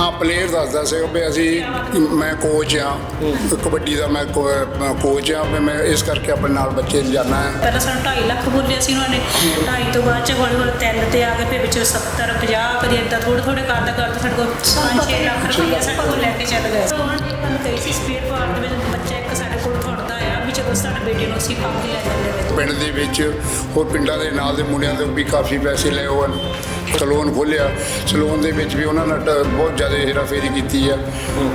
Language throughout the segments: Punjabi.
ਹਾਂ ਪਲੇਅਰ ਦੱਸਦਾ ਸੀ ਵੀ ਅਸੀਂ ਮੈਂ ਕੋਚ ਆ ਕਬੱਡੀ ਦਾ ਮੈਂ ਕੋਚ ਆ ਵੀ ਮੈਂ ਇਸ ਕਰਕੇ ਆਪਣੇ ਨਾਲ ਬੱਚੇ ਲਿਜਾਣਾ ਹੈ। ਪਹਿਲਾਂ ਸਾਨੂੰ 2.5 ਲੱਖ ਬੋਲਿਆ ਸੀ ਉਹਨਾਂ ਨੇ। 2.5 ਤੋਂ ਬਾਅਦ ਚ ਹੌਲੀ ਹੌਲੀ ਤਿੰਨ ਤੇ ਆ ਗਏ ਫਿਰ ਵਿੱਚ 70 50 ਕਦੀ ਇਦਾਂ ਥੋੜੇ ਥੋੜੇ ਕਰਦਾ ਕਰਦਾ ਸਾਡੇ ਕੋਲ 5-6 ਲੱਖ ਰੁਪਏ ਸਾਡੇ ਕੋਲ ਲੈ ਕੇ ਚੱਲ ਗਏ। ਉਹਨਾਂ ਨੇ ਸਾਨੂੰ ਕਹੀ ਸੀ ਸਪੇਅਰ ਪਾਰਟ ਦੇ ਵਿੱਚ ਬੱਚਾ ਇੱਕ ਸਾਡੇ ਕੋਲ ਤੁਹਾਡਾ ਆ ਵੀ ਚਲੋ ਸਾਡੇ ਬੇਟੇ ਨੂੰ ਅਸੀਂ ਪਾ ਕੇ ਲੈ ਜਾਂਦੇ ਵਿੱਚ ਪਿੰਡ ਦੇ ਵਿੱਚ ਹੋਰ ਪਿੰਡਾਂ ਦੇ ਨਾਲ ਦੇ ਮੁੰਡਿਆਂ ਤੋਂ ਵੀ ਕਾਫੀ ਪੈਸੇ ਲਏ ਹੋਣ ਸਲੂਨ ਖੋਲਿਆ ਸਲੂਨ ਦੇ ਵਿੱਚ ਵੀ ਉਹਨਾਂ ਨੇ ਟ- ਬਹੁਤ ਜ਼ਿਆਦਾ ਹੇਰਾਫੇਰੀ ਕੀਤੀ ਆ।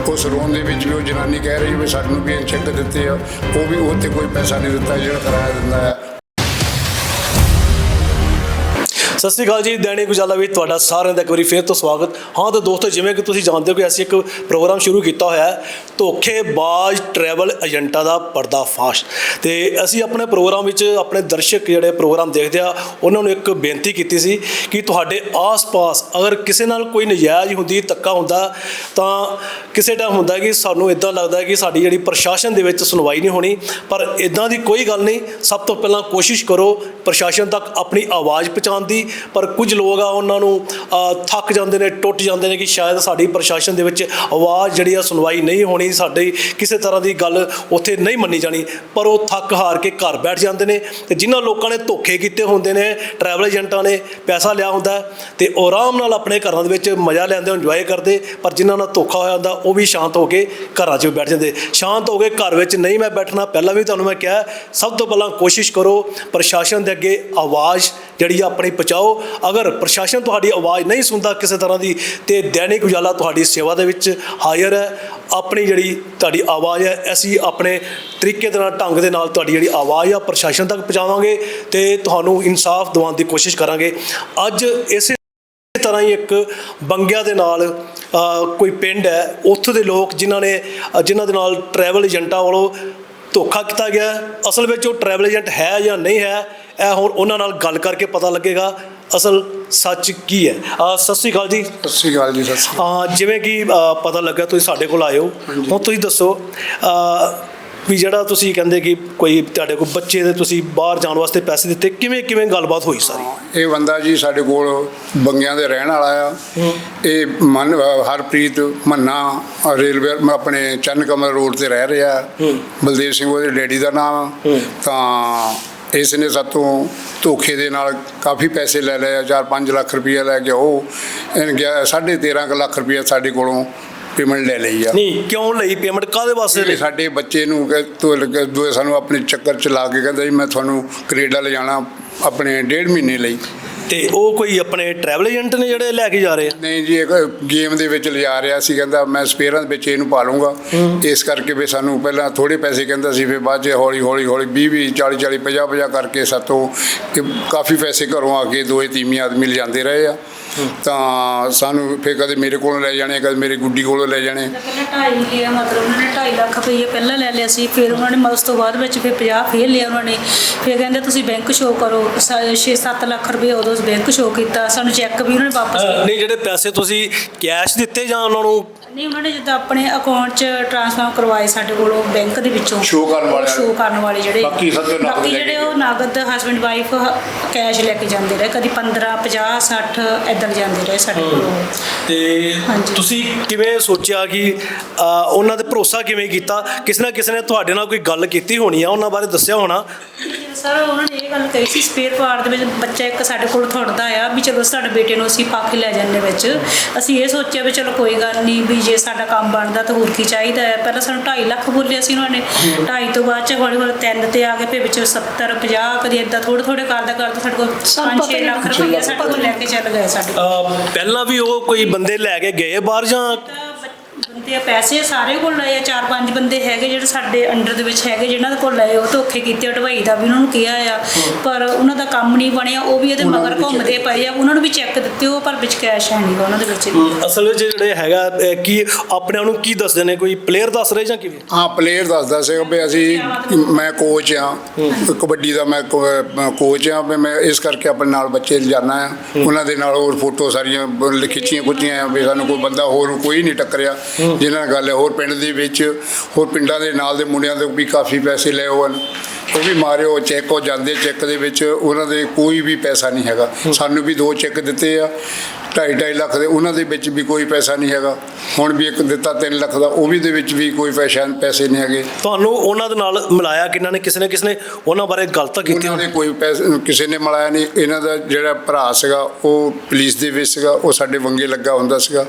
ਉਹ ਸਲੂਨ ਦੇ ਵਿੱਚ ਵੀ ਉਹ ਜਨਾਨੀ ਕਹਿ ਰਹੀ ਵੀ ਸਾਨੂੰ ਵੀ ਚੈੱਕ ਦਿੱਤੇ ਆ। ਉਹ ਵੀ ਉਹ ਕੋਈ ਪੈਸਾ ਨਹੀਂ ਦਿੱਤਾ ਜਿਹੜਾ ਕਿਰਾਇਆ ਦਿੰਦਾ ਆ। ਸਤਿ ਸ਼੍ਰੀ ਅਕਾਲ ਜੀ, ਦੈਨਿਕ ਉਜਾਲਾ ਵਿੱਚ ਤੁਹਾਡਾ ਸਾਰਿਆਂ ਦਾ ਇੱਕ ਵਾਰੀ ਫੇਰ ਤੋਂ ਸਵਾਗਤ। ਹਾਂ ਤਾਂ ਦੋਸਤੋ, ਜਿਵੇਂ ਕਿ ਤੁਸੀਂ ਜਾਣਦੇ ਹੋ ਕਿ ਅਸੀਂ ਇੱਕ ਪ੍ਰੋਗਰਾਮ ਸ਼ੁਰੂ ਕੀਤਾ ਹੋਇਆ ਹੈ, ਧੋਖੇਬਾਜ਼ ਟਰੈਵਲ ਏਜੰਟਾਂ ਦਾ ਪਰਦਾਫਾਸ਼। ਤੇ ਅਸੀਂ ਆਪਣੇ ਪ੍ਰੋਗਰਾਮ ਵਿੱਚ ਆਪਣੇ ਦਰਸ਼ਕ ਜਿਹੜੇ ਪ੍ਰੋਗਰਾਮ ਦੇਖਦੇ ਆ, ਉਹਨਾਂ ਨੂੰ ਇੱਕ ਬੇਨਤੀ ਕੀਤੀ ਸੀ ਕਿ ਤੁਹਾਡੇ ਆਸ-ਪਾਸ ਅਗਰ ਕਿਸੇ ਨਾਲ ਕੋਈ ਨਜਾਇਜ਼ ਹੁੰਦੀ, ਧੱਕਾ ਹੁੰਦਾ, ਤਾਂ ਕਿਸੇ ਟਾਈਮ ਹੁੰਦਾ ਕਿ ਸਾਨੂੰ ਇਦਾਂ ਲੱਗਦਾ ਕਿ ਸਾਡੀ ਜਿਹੜੀ ਪ੍ਰਸ਼ਾਸਨ ਦੇ ਵਿੱਚ ਸੁਣਵਾਈ ਨਹੀਂ ਹੋਣੀ। ਪਰ ਇਦਾਂ ਦੀ ਕੋਈ ਗੱਲ ਨਹੀਂ, ਸਭ ਤੋਂ ਪਹਿਲਾਂ ਕੋਸ਼ਿਸ਼ ਕਰੋ ਪ੍ਰਸ਼ਾਸਨ ਤੱਕ ਆਪਣੀ ਆਵਾਜ਼ ਪਹੁੰਚਾਉਣ ਦੀ ਪਰ ਕੁਝ ਲੋਕ ਆ ਉਹਨਾਂ ਨੂੰ ਥੱਕ ਜਾਂਦੇ ਨੇ, ਟੁੱਟ ਜਾਂਦੇ ਨੇ ਕਿ ਸ਼ਾਇਦ ਸਾਡੀ ਪ੍ਰਸ਼ਾਸਨ ਦੇ ਵਿੱਚ ਆਵਾਜ਼ ਜਿਹੜੀ ਆ ਸੁਣਵਾਈ ਨਹੀਂ ਹੋਣੀ, ਸਾਡੀ ਕਿਸੇ ਤਰ੍ਹਾਂ ਦੀ ਗੱਲ ਉੱਥੇ ਨਹੀਂ ਮੰਨੀ ਜਾਣੀ। ਪਰ ਉਹ ਥੱਕ ਹਾਰ ਕੇ ਘਰ ਬੈਠ ਜਾਂਦੇ ਨੇ ਤੇ ਜਿਨ੍ਹਾਂ ਲੋਕਾਂ ਨੇ ਧੋਖੇ ਕੀਤੇ ਹੁੰਦੇ ਨੇ ਟਰੈਵਲ ਏਜੰਟਾਂ ਨੇ, ਪੈਸਾ ਲਿਆ ਹੁੰਦਾ ਹੈ ਤੇ ਉਹ ਆਰਾਮ ਨਾਲ ਆਪਣੇ ਘਰਾਂ ਦੇ ਵਿੱਚ ਮਜ਼ਾ ਲੈਂਦੇ ਇੰਜੋਏ ਕਰਦੇ, ਪਰ ਜਿਨ੍ਹਾਂ ਨਾਲ ਧੋਖਾ ਹੋਇਆ ਹੁੰਦਾ, ਉਹ ਵੀ ਸ਼ਾਂਤ ਹੋ ਕੇ ਘਰਾਂ 'ਚ ਬੈਠ ਜਾਂਦੇ। ਸ਼ਾਂਤ ਹੋ ਕੇ ਘਰ ਵਿੱਚ ਨਹੀਂ ਮੈਂ ਬੈਠਣਾ, ਪਹਿਲਾਂ ਵੀ ਤੁਹਾਨੂੰ ਮੈਂ ਕਿਹਾ, ਸਭ ਤੋਂ ਪਹਿਲਾਂ ਕੋਸ਼ਿਸ਼ ਕਰੋ ਪ੍ਰਸ਼ਾਸਨ ਦੇ ਅੱਗੇ ਆਵਾਜ਼ ਜਿਹੜੀ ਆ ਆਪਣੀ ਪਹੁੰਚਾਓ ਅਗਰ ਪ੍ਰਸ਼ਾਸਨ ਤੁਹਾਡੀ ਆਵਾਜ਼ ਨਹੀਂ ਸੁਣਦਾ ਕਿਸੇ ਤਰ੍ਹਾਂ ਦੀ ਤੇ ਦੈਨਿਕ ਉਜਾਲਾ ਤੁਹਾਡੀ ਸੇਵਾ ਦੇ ਵਿੱਚ ਹਾਜ਼ਰ ਹੈ। ਆਪਣੀ ਜਿਹੜੀ ਤੁਹਾਡੀ ਆਵਾਜ਼ ਹੈ ਅਸੀਂ ਆਪਣੇ ਤਰੀਕੇ ਦੇ ਨਾਲ ਢੰਗ ਦੇ ਨਾਲ ਤੁਹਾਡੀ ਜਿਹੜੀ ਆਵਾਜ਼ ਆ ਪ੍ਰਸ਼ਾਸਨ ਤੱਕ ਪਹੁੰਚਾਵਾਂਗੇ ਤੇ ਤੁਹਾਨੂੰ ਇਨਸਾਫ ਦਿਵਾਉਣ ਦੀ ਕੋਸ਼ਿਸ਼ ਕਰਾਂਗੇ। ਅੱਜ ਇਸੇ ਤਰ੍ਹਾਂ ਹੀ ਇੱਕ ਬੰਗਿਆਂ ਦੇ ਨਾਲ ਕੋਈ ਪਿੰਡ ਹੈ ਉੱਥੋਂ ਦੇ ਲੋਕ ਜਿਨ੍ਹਾਂ ਨੇ ਅ, ਜਿਨ੍ਹਾਂ ਦੇ ਨਾਲ ਟਰੈਵਲ ਏਜੰਟਾਂ ਵੱਲੋਂ ਧੋਖਾ ਕੀਤਾ ਗਿਆ। ਅਸਲ ਵਿੱਚ ਉਹ ਟਰੈਵਲ ਏਜੰਟ ਹੈ ਜਾਂ ਨਹੀਂ ਹੈ ਇਹ ਹੁਣ ਉਹਨਾਂ ਨਾਲ ਗੱਲ ਕਰਕੇ ਪਤਾ ਲੱਗੇਗਾ। ਅਸਲ ਸੱਚ ਕੀ ਹੈ? ਅ, ਸਤਿ ਸ਼੍ਰੀ ਅਕਾਲ ਜੀ। ਸਤਿ ਸ਼੍ਰੀ ਅਕਾਲ ਜੀ ਸਤਿ ਸ਼੍ਰੀ ਜਿਵੇਂ ਕਿ ਪਤਾ ਲੱਗਾ ਤੁਸੀਂ ਸਾਡੇ ਕੋਲ ਆਏ ਹੋ। ਹੁਣ ਤੁਸੀਂ ਦੱਸੋ ਅ, ਵੀ ਜਿਹੜਾ ਤੁਸੀਂ ਕਹਿੰਦੇ ਕਿ ਕੋਈ ਤੁਹਾਡੇ ਕੋਲ ਬੱਚੇ ਦੇ ਤੁਸੀਂ ਬਾਹਰ ਜਾਣ ਵਾਸਤੇ ਪੈਸੇ ਦਿੱਤੇ ਕਿਵੇਂ ਕਿਵੇਂ ਗੱਲਬਾਤ ਹੋਈ ਸਾਰੀ? ਇਹ ਬੰਦਾ ਜੀ ਸਾਡੇ ਕੋਲ ਬੰਗਿਆਂ ਦੇ ਰਹਿਣ ਵਾਲਾ ਆ। ਇਹ ਮਨ ਹਰਪ੍ਰੀਤ ਮੰਨਾ ਰੇਲਵੇ ਮ- ਆਪਣੇ ਚੰਨ ਕਮਲ ਰੋਡ ਤੇ ਰਹਿ ਰਿਹਾ। ਬਲਦੇਵ ਸਿੰਘ ਉਹਦੇ ਡੈਡੀ ਦਾ ਨਾਮ। ਆ। ਤਾਂ ਇਸ ਨੇ ਸਾਤੋਂ ਧੋਖੇ ਦੇ ਨਾਲ ਕਾਫੀ ਪੈਸੇ ਲੈ ਲਏ ਆ 4-5 ਲੱਖ ਰੁਪਏ ਲੈ ਕੇ ਉਹ ਇਹਨੇ ਗਿਆ 13.5 ਲੱਖ ਰੁਪਏ ਸਾਡੇ ਕੋਲੋਂ ਪੇਮੈਂਟ ਲੈ ਲਈ ਆ। ਨਹੀਂ ਕਿਉਂ ਲਈ ਪੇਮੈਂਟ ਕਾਦੇ ਵਾਸਤੇ ਲਈ? ਸਾਡੇ ਬੱਚੇ ਨੂੰ ਦੂਏ ਸਾਨੂੰ ਆਪਣੇ ਚੱਕਰ ਚ ਲਾ ਕੇ ਕਹਿੰਦਾ ਜੀ ਮੈਂ ਤੁਹਾਨੂੰ ਕੈਨੇਡਾ ਲੈ ਜਾਣਾ ਆਪਣੇ ਡੇਢ ਮਹੀਨੇ ਲਈ। ਤੇ ਉਹ ਕੋਈ ਆਪਣੇ ਟਰੈਵਲ ਏਜੰਟ ਨੇ ਜਿਹੜੇ ਲੈ ਕੇ ਜਾ ਰਹੇ ਆ? ਨਹੀਂ ਜੀ ਇੱਕ ਗੇਮ ਦੇ ਵਿੱਚ ਲਿਜਾ ਰਿਹਾ ਸੀ ਕਹਿੰਦਾ ਮੈਂ ਸਪੇਅਰਾਂ ਦੇ ਵਿੱਚ ਇਹਨੂੰ ਪਾ ਲੂੰਗਾ ਇਸ ਕਰਕੇ ਵੀ ਸਾਨੂੰ ਪਹਿਲਾਂ ਥੋੜੇ ਪੈਸੇ ਕਹਿੰਦਾ ਸੀ ਫਿਰ ਬਾਅਦ 'ਚ ਹੌਲੀ ਹੌਲੀ ਹੌਲੀ 20 20 40 40 50 50 ਕਰਕੇ ਸਾਤੋਂ ਕਿ ਕਾਫੀ ਪੈਸੇ ਘਰੋਂ ਆ ਕੇ ਦੋਏ ਤੀਵੀਂ ਆਦਮੀ ਲਿਜਾਂਦੇ ਰਹੇ ਆ। ਤਾਂ ਸਾਨੂੰ ਫਿਰ ਕਦੇ ਮੇਰੇ ਕੋਲੋਂ ਲੈ ਜਾਣੇ ਕਦੇ ਮੇਰੇ ਗੁੱਡੀ ਕੋਲੋਂ ਲੈ ਜਾਣੇ। ਪਹਿਲਾਂ 2.5 ਲਿਆ ਮਤਲਬ ਉਹਨਾਂ ਨੇ 2.5 ਲੱਖ ਰੁਪਏ ਪਹਿਲਾਂ ਲੈ ਲਿਆ ਸੀ ਫਿਰ ਉਹਨਾਂ ਨੇ ਮ- ਉਸ ਤੋਂ ਬਾਅਦ ਵਿੱਚ ਫਿਰ 50 ਫੇਰ ਲਿਆ ਉਹਨਾਂ ਨੇ। ਫਿਰ ਕਹਿੰਦੇ ਤੁਸੀਂ ਬੈਂਕ ਸ਼ੋਅ ਕਰੋ 6-7 ਲੱਖ ਰੁਪਏ ਉਦੋਂ ਬੈਂਕ ਸ਼ੋਅ ਕੀਤਾ ਸਾਨੂੰ ਚੈੱਕ ਵੀ ਉਹਨਾਂ ਨੇ ਵਾਪਸ ਨਹੀਂ ਜਿਹੜੇ ਪੈਸੇ ਤੁਸੀਂ ਕੈਸ਼ ਦਿੱਤੇ ਜਾਂ ਉਹਨਾਂ ਨੂੰ ਨਹੀਂ ਉਹਨਾਂ ਨੇ ਜਿੱਦਾਂ ਆਪਣੇ ਅਕਾਊਂਟ 'ਚ ਟ੍ਰਾਂਸਫਰ ਕਰਵਾਏ ਸਾਡੇ ਕੋਲੋਂ ਬੈਂਕ ਦੇ ਵਿੱਚੋਂ। Show ਕਰਨ ਵਾਲੇ। ਸ਼ੋਅ ਕਰਨ ਵਾਲੇ ਜਿਹੜੇ ਬਾਕੀ ਸਭ ਤੋਂ ਨਕਦ ਜਿਹੜੇ ਉਹ ਨਗਦ ਹਸਬੰਡ ਵਾਈਫ ਕੈਸ਼ ਲੈ ਕੇ ਜਾਂਦੇ ਰਹੇ। ਕਦੀ 15 50 60 ਐਦਾਂ ਜਾਂਦੇ ਰਹੇ ਸਾਡੇ ਕੋਲੋਂ। ਤੇ। ਤੁਸੀਂ ਕਿਵੇਂ ਸੋਚਿਆ ਕਿ ਉਹਨਾਂ ਤੇ ਭਰੋਸਾ ਕਿਵੇਂ ਕੀਤਾ? ਕਿਸੇ ਨਾ ਕਿਸੇ ਨੇ ਤੁਹਾਡੇ ਨਾਲ ਕੋਈ ਗੱਲ ਕੀਤੀ ਹੋਣੀ ਆ ਉਹਨਾਂ ਬਾਰੇ ਦੱਸਿਆ ਹੋਣਾ? ਸਰ ਉਹਨਾਂ ਨੇ ਇਹ ਗੱਲ ਕਹੀ ਸੀ ਸਪੇਅਰ ਪਾਰਟ ਦੇ ਵਿੱਚ ਬੱਚਾ ਇੱਕ ਸਾਡੇ ਕੋਲ ਤੁਹਾਡਾ ਆ ਵੀ ਚਲੋ ਸਾਡੇ ਬੇਟੇ ਨੂੰ ਅਸੀਂ ਪਾ ਕੇ ਲੈ ਜਾਂਦੇ ਵਿੱਚ। ਅਸੀਂ ਇਹ ਸੋਚਿਆ ਵੀ ਚਲੋ ਕੋਈ ਗੱਲ ਨਹੀਂ ਵੀ ਜੇ ਸਾਡਾ ਕੰਮ ਬਣਦਾ ਤਾਂ ਹੋਰ ਕੀ ਚਾਹੀਦਾ ਹੈ ਪਹਿਲਾਂ ਸਾਨੂੰ 2.5 ਲੱਖ ਬੋਲਿਆ ਸੀ ਉਹਨਾਂ ਨੇ। 2.5 ਤੋਂ ਬਾਅਦ ਚ ਹੌਲੀ ਹੌਲੀ ਤਿੰਨ ਤੇ ਆ ਗਏ ਫਿਰ ਵਿੱਚ 70 50 ਕਦੀ ਇਦਾਂ ਥੋੜੇ ਥੋੜੇ ਕਰਦਾ ਕਰਦਾ ਸਾਡੇ ਕੋਲ 5-6 ਲੱਖ ਰੁਪਏ ਸਾਡੇ ਕੋਲ ਲੈ ਕੇ ਚੱਲ ਗਏ ਸਾਡੇ। ਪਹਿਲਾਂ ਵੀ ਉਹ ਕੋਈ ਬੰਦੇ ਲੈ ਕੇ ਗਏ ਬਾਹਰ ਜਾਂ ਤਾਂ ਬ- ਬੰਦੇ ਆ ਪੈਸੇ ਸਾਰੇ ਕੋਲ ਲਏ ਆ ਚਾਰ ਪੰਜ ਬੰਦੇ ਹੈਗੇ ਜਿਹੜੇ ਸਾਡੇ ਅੰਡਰ ਦੇ ਵਿੱਚ ਹੈਗੇ ਜਿਨ੍ਹਾਂ ਦੇ ਕੋਲ ਲਏ ਉਹ ਧੋਖੇ ਕੀਤੇ ਢਵਾਈ ਦਾ ਵੀ ਉਹਨਾਂ ਨੂੰ ਕਿਹਾ ਆ। ਪਰ ਉਹਨਾਂ ਦਾ ਕੰਮ ਨਹੀਂ ਬਣਿਆ ਉਹ ਵੀ ਇਹਦੇ ਮਗਰ ਘੁੰਮਦੇ ਪਏ ਆ ਉਹਨਾਂ ਨੂੰ ਵੀ ਚੈੱਕ ਦਿੱਤੇ ਉਹ ਪਰ ਵਿੱਚ ਕੈਸ਼ ਹੈ ਨਹੀਂ ਉਹਨਾਂ ਦੇ ਵਿੱਚ ਅਸਲ ਵਿੱਚ ਜਿਹੜੇ ਹੈਗਾ ਕੀ ਆਪਣੇ ਆਪ ਨੂੰ ਕੀ ਦੱਸਦੇ ਨੇ? ਕੋਈ ਪਲੇਅਰ ਦੱਸ ਰਹੇ ਜਾਂ ਕਿਵੇਂ? ਹਾਂ ਪਲੇਅਰ ਦੱਸਦਾ ਸੀ ਵੀ ਅਸੀਂ ਮੈਂ ਕੋਚ ਆ ਕਬੱਡੀ ਦਾ ਮੈਂ ਕੋਚ ਆ ਵੀ ਮੈਂ ਇਸ ਕਰਕੇ ਆਪਣੇ ਨਾਲ ਬੱਚੇ ਲਿਜਾਣਾ ਆ। ਉਹਨਾਂ ਦੇ ਨਾਲ ਹੋਰ ਫੋਟੋ ਸਾਰੀਆਂ ਖਿੱਚੀਆਂ ਖੁੱਚੀਆਂ ਆ ਵੀ ਸਾਨੂੰ ਕੋਈ ਬੰਦਾ ਹੋਰ ਕੋਈ ਨਹੀਂ ਟੱਕਰਿਆ। ਜਿਹਨਾਂ ਨਾਲ ਗੱਲ ਹੈ ਹੋਰ ਪਿੰਡ ਦੇ ਵਿੱਚ ਹੋਰ ਪਿੰਡਾਂ ਦੇ ਨਾਲ ਦੇ ਮੁੰਡਿਆਂ ਤੋਂ ਵੀ ਕਾਫੀ ਪੈਸੇ ਲਏ ਹੋਣ। ਉਹ ਵੀ ਮਾਰਿਓ ਚੈੱਕ ਹੋ ਜਾਂਦੇ ਚੈੱਕ ਦੇ ਵਿੱਚ ਉਹਨਾਂ ਦੇ ਕੋਈ ਵੀ ਪੈਸਾ ਨਹੀਂ ਹੈਗਾ। ਸਾਨੂੰ ਵੀ ਦੋ ਚੈੱਕ ਦਿੱਤੇ ਆ। ਢਾਈ ਢਾਈ ਲੱਖ ਦੇ ਉਹਨਾਂ ਦੇ ਵਿੱਚ ਵੀ ਕੋਈ ਪੈਸਾ ਨਹੀਂ ਹੈਗਾ। ਹੁਣ ਵੀ ਇੱਕ ਦਿੱਤਾ 3 ਲੱਖ ਦਾ ਉਹ ਵੀ ਦੇ ਵਿੱਚ ਵੀ ਕੋਈ ਪੈਸਾ ਪੈਸੇ ਨਹੀਂ ਹੈਗੇ। ਤੁਹਾਨੂੰ ਉਹਨਾਂ ਦੇ ਨਾਲ ਮਿਲਾਇਆ ਕਿੰਨਾਂ ਨੇ ਕਿਸੇ ਨੇ ਕਿਸੇ ਨੇ ਉਹਨਾਂ ਬਾਰੇ ਗੱਲ ਤਾਂ ਕੀਤੀ ਉਹਨਾਂ ਨੇ ਕੋਈ ਪੈਸੇ ਕਿਸੇ ਨੇ ਮਿਲਾਇਆ ਨਹੀਂ। ਇਹਨਾਂ ਦਾ ਜਿਹੜਾ ਭਰਾ ਸੀਗਾ ਉਹ ਪੁਲਿਸ ਦੇ ਵਿੱਚ ਸੀਗਾ ਉਹ ਸਾਡੇ ਵੰਗੇ ਲੱਗਾ ਹੁੰਦਾ ਸੀਗਾ।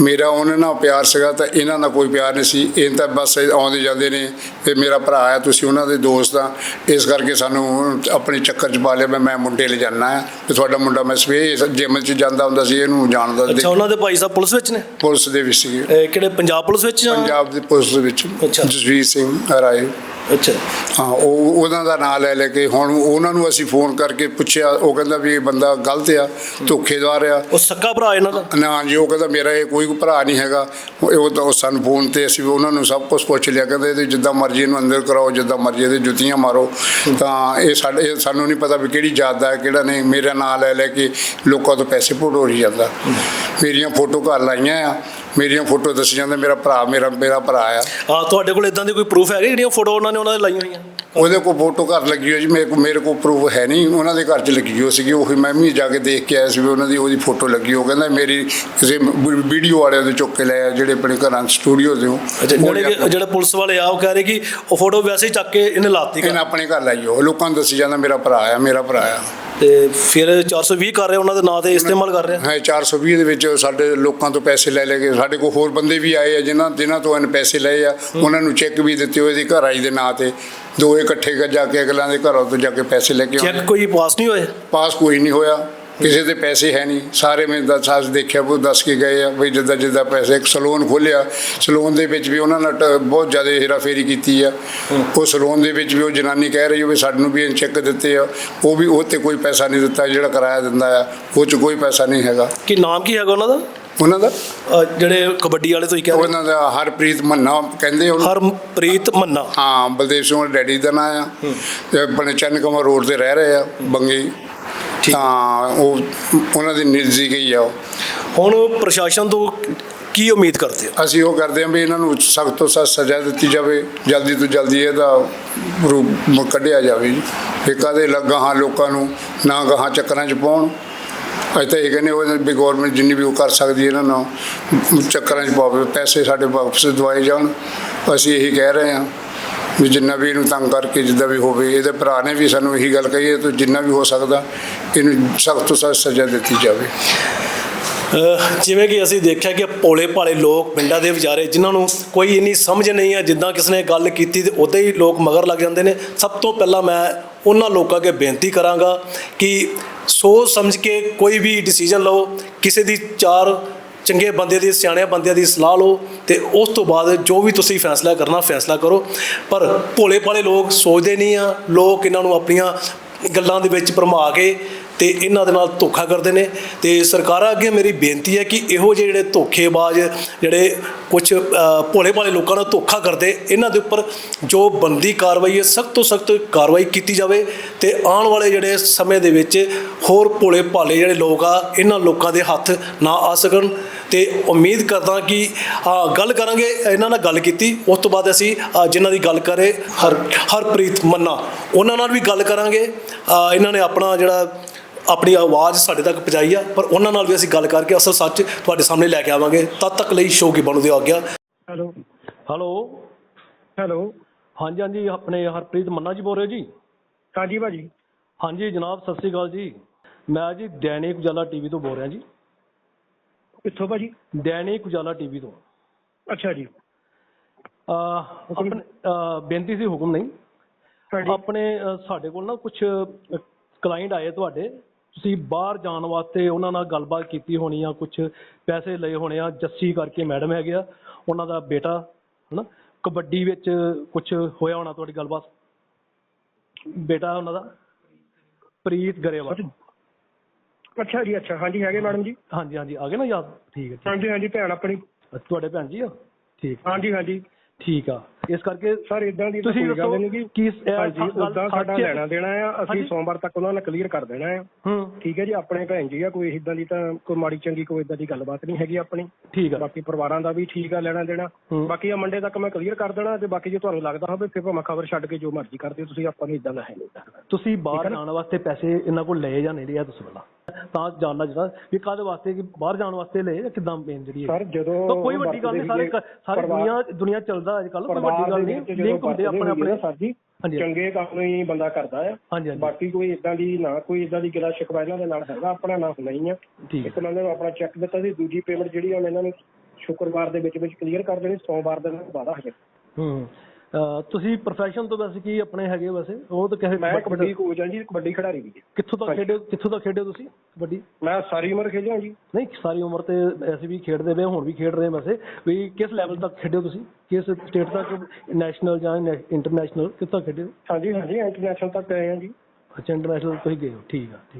ਮੇਰਾ ਉਹਨਾਂ ਨਾਲ ਪਿਆਰ ਸੀਗਾ ਤਾਂ ਇਹਨਾਂ ਨਾਲ ਕੋਈ ਪਿਆਰ ਨਹੀਂ ਸੀ। ਇਹ ਤਾਂ ਬਸ ਆਉਂਦੇ ਜਾਂਦੇ ਨੇ ਤੇ ਮੇਰਾ ਭਰਾ ਆ ਤੁਸੀਂ ਉਹਨਾਂ ਦੇ ਦੋਸਤ ਆ। ਇਸ ਕਰਕੇ ਸਾਨੂੰ ਆਪਣੇ ਚੱਕਰ 'ਚ ਪਾ ਲਿਆ ਮੈਂ ਮੁੰਡੇ ਲੈ ਜਾਣਾ ਆ ਤੇ ਤੁਹਾਡਾ ਮੁੰਡਾ ਮੈਂ ਸਵੇਰ ਜਿਮ 'ਚ ਜਾਂਦਾ ਹੁੰਦਾ ਸੀ ਇਹਨੂੰ ਜਾਣਦਾ ਅੱਛਾ ਉਹਨਾਂ ਦੇ ਭਾਈ ਸਾਹਿਬ ਪੁਲਿਸ ਵਿੱਚ ਨੇ? ਪੁਲਿਸ ਦੇ ਵਿੱਚ ਸੀਗੇ ਇਹ ਕਿਹੜੇ ਪੰਜਾਬ ਪੁਲਿਸ ਵਿੱਚ ਜਾਂ ਪੰਜਾਬ ਦੀ ਪੁਲਿਸ ਦੇ ਵਿੱਚ। ਅੱਛਾ। ਜਸਵੀਰ ਸਿੰਘ ਰਾਏ। ਅੱਛਾ। ਹਾਂ ਉਹ ਉਹਨਾਂ ਦਾ ਨਾਮ ਲੈ ਲੈ ਕੇ ਹੁਣ ਉਹਨਾਂ ਨੂੰ ਅਸੀਂ ਫੋਨ ਕਰਕੇ ਪੁੱਛਿਆ ਉਹ ਕਹਿੰਦਾ ਵੀ ਇਹ ਬੰਦਾ ਗਲਤ ਆ ਧੋਖੇਦਾਰ ਆ ਉਹ ਸੱਕਾ ਭਰਾ ਇਹਨਾਂ ਦਾ? ਨਾ ਜੀ ਉਹ ਕਹਿੰਦਾ ਮੇਰਾ ਇਹ ਕੋਈ ਭਰਾ ਨਹੀਂ ਹੈਗਾ। ਉਹ ਤਾਂ ਉਹ ਸਾਨੂੰ ਫੋਨ ਤੇ ਅਸੀਂ ਉਹਨਾਂ ਨੂੰ ਸਭ ਕੁਝ ਪੁੱਛ ਲਿਆ ਕਹਿੰਦੇ ਇਹਦੇ ਜਿੱਦਾਂ ਮਰਜ਼ੀ ਇਹਨੂੰ ਅੰਦਰ ਕਰਾਓ ਜਿੱਦਾਂ ਮਰਜ਼ੀ ਇਹਦੇ ਜੁੱਤੀਆਂ ਮਾਰੋ। ਤਾਂ ਇਹ ਸਾਡੇ ਸਾਨੂੰ ਨਹੀਂ ਪਤਾ ਵੀ ਕਿਹੜੀ ਜਾਤ ਦਾ ਹੈ ਕਿਹੜਾ ਨਹੀਂ। ਮੇਰਾ ਨਾਮ ਲੈ ਲੈ ਕੇ ਲੋਕਾਂ ਤੋਂ ਪੈਸੇ ਭੋੜੀ ਜਾਂਦਾ। ਮੇਰੀਆਂ ਫੋਟੋ ਘਰ ਲਾਈਆਂ ਆ। ਮੇਰੀਆਂ ਫੋਟੋ ਦੱਸੀ ਜਾਂਦਾ ਮੇਰਾ ਭਰਾ ਮੇਰਾ ਮੇਰਾ ਭਰਾ ਆ। ਆ ਤੁਹਾਡੇ ਕੋਲ ਇਦਾਂ ਦੀ ਕੋਈ ਪ੍ਰੂਫ ਹੈਗੇ ਜਿਹੜੀਆਂ ਫੋਟੋ ਉਹਨਾਂ ਨੇ ਉਹਨਾਂ ਦੇ ਲਾਈਆਂ ਹੋਈਆਂ? ਉਹਦੇ ਕੋਲ ਫੋਟੋ ਘਰ ਲੱਗੀ ਹੋਈ ਜੀ ਮੇਰੇ ਕੋਲ ਮੇਰੇ ਕੋਲ ਪ੍ਰੂਫ ਹੈ ਨਹੀਂ ਉਹਨਾਂ ਦੇ ਘਰ 'ਚ ਲੱਗੀ ਹੋਈ ਸੀਗੀ ਉਹੀ ਮੈਂ ਵੀ ਜਾ ਕੇ ਦੇਖ ਕੇ ਆਇਆ ਸੀ ਵੀ ਉਹਨਾਂ ਦੀ ਉਹਦੀ ਫੋਟੋ ਲੱਗੀ ਉਹ ਕਹਿੰਦਾ ਮੇਰੀ ਕਿਸੇ ਵੀਡੀਓ ਵਾਲਿਆਂ ਦੇ ਚੁੱਕ ਕੇ ਲੈ ਆ ਜਿਹੜੇ ਆਪਣੇ ਘਰਾਂ ਸਟੂਡੀਓ ਦੇ ਉਹ ਜਿਹੜੇ ਪੁਲਿਸ ਵਾਲੇ ਆ ਉਹ ਕਹਿ ਰਹੇ ਕਿ ਉਹ ਫੋਟੋ ਵੈਸੇ ਹੀ ਚੱਕ ਕੇ ਇਹਨੇ ਲਾਤੀ ਇਹਨੇ ਆਪਣੇ ਘਰ ਲਾਈ ਉਹ ਲੋਕਾਂ ਨੂੰ ਦੱਸੀ ਜਾਂਦਾ ਮੇਰਾ ਭਰਾ ਆ ਮੇਰਾ ਭਰਾ ਆ। ਤੇ ਫਿਰ 420 ਕਰ ਰਹੇ ਉਹਨਾਂ ਦੇ ਨਾਂ ਤੇ ਇਸਤੇਮਾਲ ਕਰ ਰਿਹਾ ਹੈ? 420 ਦੇ ਵਿੱਚ ਸਾਡੇ ਲੋਕਾਂ ਤੋਂ ਪੈਸੇ ਲੈ ਲੈ ਕੇ ਸਾਡੇ ਕੋਲ ਹੋਰ ਬੰਦੇ ਵੀ ਆਏ ਆ ਜਿਨ੍ਹਾਂ ਜਿਨ੍ਹਾਂ ਤੋਂ ਇਹਨੇ ਪੈਸੇ ਲਏ ਆ ਉਹਨਾਂ ਨੂੰ ਚੈੱਕ ਵੀ ਦਿੱਤੇ ਹੋਏ ਦੀ ਘਰ ਆਈ ਦੇ ਨਾਂ ਤੇ। ਦੋ ਇਕੱਠੇ ਜਾ ਕੇ ਅਗਲਾਂ ਦੇ ਘਰੋਂ ਤੋਂ ਜਾ ਕੇ ਪੈਸੇ ਲੈ ਕੇ ਆਉਂਦੇ। ਚੈੱਕ ਕੋਈ ਪਾਸ ਨਹੀਂ ਹੋਏ? ਪਾਸ ਕੋਈ ਨਹੀਂ ਹੋਇਆ। ਕਿਸੇ ਦੇ ਪੈਸੇ ਹੈ ਨਹੀਂ। ਸਾਰੇ ਮੈਂ ਦਸ ਸਾਲ ਦੇਖਿਆ ਉਹ ਦੱਸ ਕੇ ਗਏ ਆ ਵੀ ਜਿੱਦਾਂ ਜਿੱਦਾਂ ਪੈਸੇ ਇੱਕ ਸਲੂਨ ਖੋਲਿਆ ਸਲੂਨ ਦੇ ਵਿੱਚ ਵੀ ਉਹਨਾਂ ਨੇ ਟ- ਬਹੁਤ ਜ਼ਿਆਦਾ ਹੇਰਾਫੇਰੀ ਕੀਤੀ ਆ। ਉਹ ਸਲੂਨ ਦੇ ਵਿੱਚ ਵੀ ਉਹ ਜਨਾਨੀ ਕਹਿ ਰਹੀ ਹੋਵੇ ਸਾਨੂੰ ਵੀ ਚੈੱਕ ਦਿੱਤੇ ਆ। ਉਹ ਵੀ ਉਹ ਤੇ ਕੋਈ ਪੈਸਾ ਨਹੀਂ ਦਿੱਤਾ ਜਿਹੜਾ ਕਿਰਾਇਆ ਦਿੰਦਾ ਆ ਉਹ ਚ ਕੋਈ ਪੈਸਾ ਨਹੀਂ ਹੈਗਾ। ਕਿ ਨਾਮ ਕੀ ਹੈਗਾ ਉਹਨਾਂ ਦਾ? ਉਹਨਾਂ ਦਾ? ਜਿਹੜੇ ਕਬੱਡੀ ਵਾਲੇ ਤੁਸੀਂ ਕਹਿੰਦੇ ਉਹਨਾਂ ਦਾ ਹਰਪ੍ਰੀਤ ਮੰਨਾ ਕਹਿੰਦੇ ਉਹਨੂੰ। ਹਰਪ੍ਰੀਤ ਮੰਨਾ। ਹਾਂ ਬਲਦੇਵ ਸਿੰਘ ਡੈਡੀ ਦਾ ਨਾਂ ਆ। ਤੇ ਆਪਣੇ ਚੰਨ ਕਮਰ ਰੋਡ ਤੇ ਰਹਿ ਰਹੇ ਆ ਬੰਗੇ। ਤਾਂ ਉਹ ਉਹਨਾਂ ਦੀ ਨਿਰਜੀ ਗਈ ਆ ਉਹ। ਹੁਣ ਪ੍ਰਸ਼ਾਸਨ ਤੋਂ ਕੀ ਉਮੀਦ ਕਰਦੇ ਹੋ ਅਸੀਂ ਉਹ ਕਰਦੇ ਹਾਂ ਵੀ ਇਹਨਾਂ ਨੂੰ ਸਖਤ ਤੋਂ ਸਖਤ ਸਜ਼ਾ ਦਿੱਤੀ ਜਾਵੇ ਜਲਦੀ ਤੋਂ ਜਲਦੀ ਇਹਦਾ ਰੂਪ ਕੱਢਿਆ ਜਾਵੇ ਜੀ। ਵੀ ਕਦੇ ਲੱਗਾ ਹਾਂ ਲੋਕਾਂ ਨੂੰ ਨਾ ਗਾਹਾਂ ਚੱਕਰਾਂ 'ਚ ਪਾਉਣ। ਅਸੀਂ ਤਾਂ ਇਹ ਕਹਿੰਦੇ ਉਹ ਵੀ ਗਵਰਨਮੈਂਟ ਜਿੰਨੀ ਵੀ ਉਹ ਕਰ ਸਕਦੀ ਹੈ ਇਹਨਾਂ ਨੂੰ ਚੱਕਰਾਂ 'ਚ ਪਾਵੇ ਪੈਸੇ ਸਾਡੇ ਵਾਪਸ ਦਵਾਏ ਜਾਣ। ਅਸੀਂ ਇਹੀ ਕਹਿ ਰਹੇ ਹਾਂ। ਵੀ ਜਿੰਨਾ ਵੀ ਇਹਨੂੰ ਤੰਗ ਕਰਕੇ ਜਿੱਦਾਂ ਵੀ ਹੋਵੇ, ਇਹਦੇ ਭਰਾ ਨੇ ਵੀ ਸਾਨੂੰ ਇਹੀ ਗੱਲ ਕਹੀ ਹੈ ਤਾਂ ਜਿੰਨਾ ਵੀ ਹੋ ਸਕਦਾ, ਇਹਨੂੰ ਸਖਤ ਤੋਂ ਸਖਤ ਸਜ਼ਾ ਦਿੱਤੀ ਜਾਵੇ। ਜਿਵੇਂ ਕਿ ਅਸੀਂ ਦੇਖਿਆ ਕਿ ਭੋਲੇ ਭਾਲੇ ਲੋਕ ਪਿੰਡਾਂ ਦੇ ਵਿਚਾਰੇ, ਜਿਨ੍ਹਾਂ ਨੂੰ ਕੋਈ ਇੰਨੀ ਸਮਝ ਨਹੀਂ ਹੈ, ਜਿੱਦਾਂ ਕਿਸ ਨੇ ਗੱਲ ਕੀਤੀ ਤੇ ਉਦਾਂ ਹੀ ਲੋਕ ਮਗਰ ਲੱਗ ਜਾਂਦੇ ਨੇ। ਸਭ ਤੋਂ ਪਹਿਲਾਂ ਮੈਂ ਉਹਨਾਂ ਲੋਕਾਂ ਅੱਗੇ ਬੇਨਤੀ ਕਰਾਂਗਾ ਕਿ ਸੋਚ ਸਮਝ ਕੇ ਕੋਈ ਵੀ ਡਿਸੀਜਨ ਲਓ, ਕਿਸੇ ਦੀ ਚਾਰ ਚੰਗੇ ਬੰਦੇ ਦੀ ਸਿਆਣੇ ਬੰਦਿਆਂ ਦੀ ਸਲਾਹ ਲਓ ਤੇ ਉਸ ਤੋਂ ਬਾਅਦ ਜੋ ਵੀ ਤੁਸੀਂ ਫੈਸਲਾ ਕਰਨਾ, ਫੈਸਲਾ ਕਰੋ। ਪਰ ਭੋਲੇ ਭਾਲੇ ਲੋਕ ਸੋਚਦੇ ਨਹੀਂ ਆ। ਲੋਕ ਇਹਨਾਂ ਨੂੰ ਆਪਣੀਆਂ ਗੱਲਾਂ ਦੇ ਵਿੱਚ ਭਰਮਾ ਕੇ ਤੇ ਇਹਨਾਂ ਦੇ ਨਾਲ ਧੋਖਾ ਕਰਦੇ ਨੇ। ਤੇ ਸਰਕਾਰਾਂ ਅੱਗੇ ਮੇਰੀ ਬੇਨਤੀ ਹੈ ਕਿ ਇਹੋ ਜਿਹੇ ਜਿਹੜੇ ਧੋਖੇਬਾਜ਼, ਜਿਹੜੇ ਕੁਝ ਭੋਲੇ ਭਾਲੇ ਲੋਕਾਂ ਨਾਲ ਧੋਖਾ ਕਰਦੇ, ਇਹਨਾਂ ਦੇ ਉੱਪਰ ਜੋ ਬੰਦੀ ਕਾਰਵਾਈ ਹੈ, ਸਖਤ ਤੋਂ ਸਖਤ ਕਾਰਵਾਈ ਕੀਤੀ ਜਾਵੇ ਤੇ ਆਉਣ ਵਾਲੇ ਜਿਹੜੇ ਸਮੇਂ ਦੇ ਵਿੱਚ ਹੋਰ ਭੋਲੇ ਭਾਲੇ ਜਿਹੜੇ ਲੋਕ ਆ, ਇਹਨਾਂ ਲੋਕਾਂ ਦੇ ਹੱਥ ਨਾ ਆ ਸਕਣ। ਤੇ ਉਮੀਦ ਕਰਦਾ ਕਿ ਆ ਗੱਲ ਕਰਾਂਗੇ ਇਹਨਾਂ ਨਾਲ ਗੱਲ ਕੀਤੀ। ਉਸ ਤੋਂ ਬਾਅਦ ਅਸੀਂ ਜਿਨ੍ਹਾਂ ਦੀ ਗੱਲ ਕਰੇ ਹਰ ਹਰਪ੍ਰੀਤ ਮੰਨਾ ਉਹਨਾਂ ਨਾਲ ਵੀ ਗੱਲ ਕਰਾਂਗੇ। ਇਹਨਾਂ ਨੇ ਆਪਣਾ ਜਿਹੜਾ ਆਪਣੀ ਆਵਾਜ਼ ਸਾਡੇ ਤੱਕ ਪਹੁੰਚਾਈ ਆ ਪਰ ਉਹਨਾਂ ਨਾਲ ਵੀ ਅਸੀਂ ਗੱਲ ਕਰਕੇ ਅਸਲ ਸੱਚ ਤੁਹਾਡੇ ਸਾਹਮਣੇ ਲੈ ਕੇ ਆਵਾਂਗੇ। ਤਦ ਤੱਕ ਲਈ ਸ਼ੋਅ ਕੀ ਬਣੂ ਦੇ ਆ ਗਿਆ ਹੈਲੋ। ਹੈਲੋ। ਹੈਲੋ। ਹਾਂਜੀ ਹਾਂਜੀ ਆਪਣੇ ਹਰਪ੍ਰੀਤ ਮੰਨਾ ਜੀ ਬੋਲ ਰਹੇ ਹੋ ਜੀ? ਹਾਂਜੀ ਭਾਜੀ। ਹਾਂਜੀ ਜਨਾਬ ਸਤਿ ਸ੍ਰੀ ਅਕਾਲ ਜੀ। ਮੈਂ ਜੀ ਦੈਨਿਕ ਉਜਾਲਾ ਟੀਵੀ ਤੋਂ ਬੋਲ ਰਿਹਾ ਜੀ। ਕਿੱਥੋਂ ਭਾਜੀ? ਦੈਨਿਕ ਉਜਾਲਾ ਟੀਵੀ ਤੋਂ। ਅੱਛਾ ਜੀ। ਆਪਣੇ ਬੇਨਤੀ ਸੀ ਹੁਕਮ ਨਹੀਂ। ਹਾਂਜੀ। ਆਪਣੇ ਸਾਡੇ ਕੋਲ ਨਾ ਕੁਝ ਕਲਾਇੰਟ ਆਏ ਤੁਹਾਡੇ। ਤੁਸੀਂ ਬਾਹਰ ਜਾਣ ਵਾਸਤੇ ਉਹਨਾਂ ਨਾਲ ਗੱਲਬਾਤ ਕੀਤੀ ਹੋਣੀ ਆ ਕੁਝ ਪੈਸੇ ਲਏ ਹੋਣੇ ਆ ਜੱਸੀ ਕਰਕੇ ਮੈਡਮ ਹੈਗੇ ਆ ਉਹਨਾਂ ਦਾ ਬੇਟਾ ਹਨਾ? ਕਬੱਡੀ ਵਿੱਚ ਕੁਝ ਹੋਇਆ ਹੋਣਾ ਤੁਹਾਡੀ ਗੱਲਬਾਤ? ਬੇਟਾ ਉਹਨਾਂ ਦਾ? ਪ੍ਰੀਤ ਗਰੇਵਾਲ। ਅੱਛਾ ਜੀ ਅੱਛਾ। ਹਾਂਜੀ ਹੈਗੇ ਮੈਡਮ ਜੀ? ਹਾਂਜੀ ਹਾਂਜੀ। ਆ ਗਏ ਨਾ ਯਾਦ? ਠੀਕ ਹੈ ਠੀਕ ਹਾਂਜੀ ਹਾਂਜੀ ਭੈਣ ਆਪਣੀ। ਹੈ। ਤੁਹਾਡੇ ਭੈਣ ਜੀ ਆ? ਠੀਕ। ਹਾਂਜੀ ਹਾਂਜੀ। ਠੀਕ ਆ। ਇਸ ਕਰਕੇ ਸਰ ਇਦਾਂ ਦੀ ਤਾਂ ਤੁਸੀਂ ਕੋਈ ਗੱਲ ਦੱਸੋ ਨਹੀਂ ਗੀ ਕੀ ਇਹ ਹਾਂਜੀ ਗੱਲ ਉਦਾਂ ਸਾਡਾ ਸੱਚ ਹੈ? ਲੈਣਾ ਦੇਣਾ ਆ। ਅਸੀਂ ਹਾਂਜੀ। ਸੋਮਵਾਰ ਤੱਕ ਉਹਨਾਂ ਨਾਲ ਕਲੀਅਰ ਕਰ ਦੇਣਾ ਆ। ਹੂੰ। ਠੀਕ ਹੈ ਜੀ ਆਪਣੇ ਭੈਣ ਜੀ ਆ। ਕੋਈ ਇਦਾਂ ਦੀ ਤਾਂ ਕੋਈ ਮਾੜੀ ਚੰਗੀ ਕੋਈ ਇਦਾਂ ਦੀ ਗੱਲਬਾਤ ਨਹੀਂ ਹੈਗੀ ਆਪਣੀ। ਠੀਕ ਆ। ਬਾਕੀ ਪਰਿਵਾਰਾਂ ਦਾ ਵੀ ਠੀਕ ਆ ਲੈਣਾ ਦੇਣਾ। ਹੂੰ। ਬਾਕੀ ਆ ਮੰਡੇ ਤੱਕ ਮੈਂ ਕਲੀਅਰ ਕਰ ਦੇਣਾ ਤੇ ਬਾਕੀ ਜੇ ਤੁਹਾਨੂੰ ਲੱਗਦਾ ਹੋਵੇ ਫਿਰ ਭਾਵੇਂ ਖਬਰ ਛੱਡ ਕੇ ਜੋ ਮਰਜ਼ੀ ਕਰ ਦਿਓ। ਤੁਸੀਂ ਆਪਾਂ ਨੂੰ ਇਦਾਂ ਦਾ ਹੈ ਨਹੀਂ। ਤੁਸੀਂ ਬਾਹਰ ਹੈ? ਜਾਣ ਵਾਸਤੇ ਪੈਸੇ ਇਹਨਾਂ ਕੋਲ ਲਏ ਜਾਂ ਨਹੀਂ ਲਿਆ ਤੁਸੀਂ ਪਹਿਲਾਂ। ਤਾਂ ਜਾਣਨਾ ਜਿਹੜਾ ਵੀ ਕਾਹਦੇ ਵਾਸਤੇ ਕਿ ਬਾਹਰ ਜਾਣ ਵਾਸਤੇ ਲਏ ਜਾਂ ਕਿਦਾਂ ਮੇਨ ਜਿਹੜੀ ਹੈ ਸਰ ਜਦੋਂ ਤਾਂ ਕੋਈ ਵੱਡੀ ਗੱਲ ਨਹੀਂ ਸਾਰੇ ਸਾਰੀ ਦੁਨੀਆ ਦੁਨੀਆ ਚੱਲਦਾ ਅੱਜ ਕੱਲ ਕੋਈ ਵੱਡੀ ਗੱਲ ਨਹੀਂ। ਲਿੰਕ ਹੁੰਦੇ ਆਪਣੇ ਆਪਣੇ ਸਰ ਜੀ ਹਾਂਜੀ। ਚੰਗੇ ਕੰਮ ਹੀ ਬੰਦਾ ਕਰਦਾ ਆ। ਹਾਂਜੀ ਹਾਂਜੀ। ਬਾਕੀ ਕੋਈ ਇਦਾਂ ਦੀ ਨਾ ਕੋਈ ਇਦਾਂ ਦੀ ਗਿਲਾ ਸ਼ਿਕਵਾ ਇਹਨਾਂ ਦੇ ਨਾਲ ਹੈਗਾ ਆਪਣਾ ਨਾ ਨਹੀਂ ਆ। ਇੱਕ ਉਹਨਾਂ ਨੇ ਆਪਣਾ ਚੈੱਕ ਦਿੱਤਾ ਸੀ ਦੂਜੀ ਪੇਮੈਂਟ ਜਿਹੜੀ ਹੁਣ ਇਹਨਾਂ ਨੂੰ ਸ਼ੁੱਕਰਵਾਰ ਦੇ ਵਿੱਚ ਵਿੱਚ ਕਲੀਅਰ ਕਰ ਦੇਣੀ ਸੋਮਵਾਰ ਦਾ ਵਾਦਾ ਹੈ ਹੂੰ। ਅਹ ਤੁਸੀਂ ਪ੍ਰੋਫੈਸ਼ਨ ਤੋਂ ਵੈਸੇ ਕੀ ਆਪਣੇ ਹੈਗੇ ਵੈਸੇ? ਉਹ ਤਾਂ ਕਿਸੇ ਮੈਂ ਕਬੱਡੀ ਕੋਚ ਹਾਂ ਜੀ ਕਬੱਡੀ ਖਿਡਾਰੀ ਵੀ ਕਿੱਥੋਂ ਤੱਕ ਖੇਡੇ ਕਿੱਥੋਂ ਤੱਕ ਖੇਡੇ ਹੋ ਤੁਸੀਂ ਕਬੱਡੀ? ਮੈਂ ਸਾਰੀ ਉਮਰ ਖੇਡਿਆ ਜੀ। ਨਹੀਂ ਸਾਰੀ ਉਮਰ ਤੇ ਐਸੇ ਵੀ ਖੇਡਦੇ ਰਹੇ ਹੁਣ ਵੀ ਖੇਡ ਰਹੇ ਵੈਸੇ। ਵੀ ਕਿਸ ਲੈਵਲ ਤੱਕ ਖੇਡੇ ਹੋ ਤੁਸੀਂ? ਕਿਸ ਸਟੇਟ ਤੱਕ ਨੈਸ਼ਨਲ ਜਾਂ ਇੰਟਰਨੈਸ਼ਨਲ ਕਿੱਥੋਂ ਖੇਡੇ ਹੋ ਹਾਂਜੀ ਹਾਂਜੀ ਇੰਟਰਨੈਸ਼ਨਲ ਤੱਕ ਗਏ ਹਾਂ ਜੀ। ਅੱਛਾ ਇੰਟਰਨੈਸ਼ਨਲ ਤੁਸੀਂ ਗਏ ਹੋ। ਠੀਕ ਆ ਠੀਕ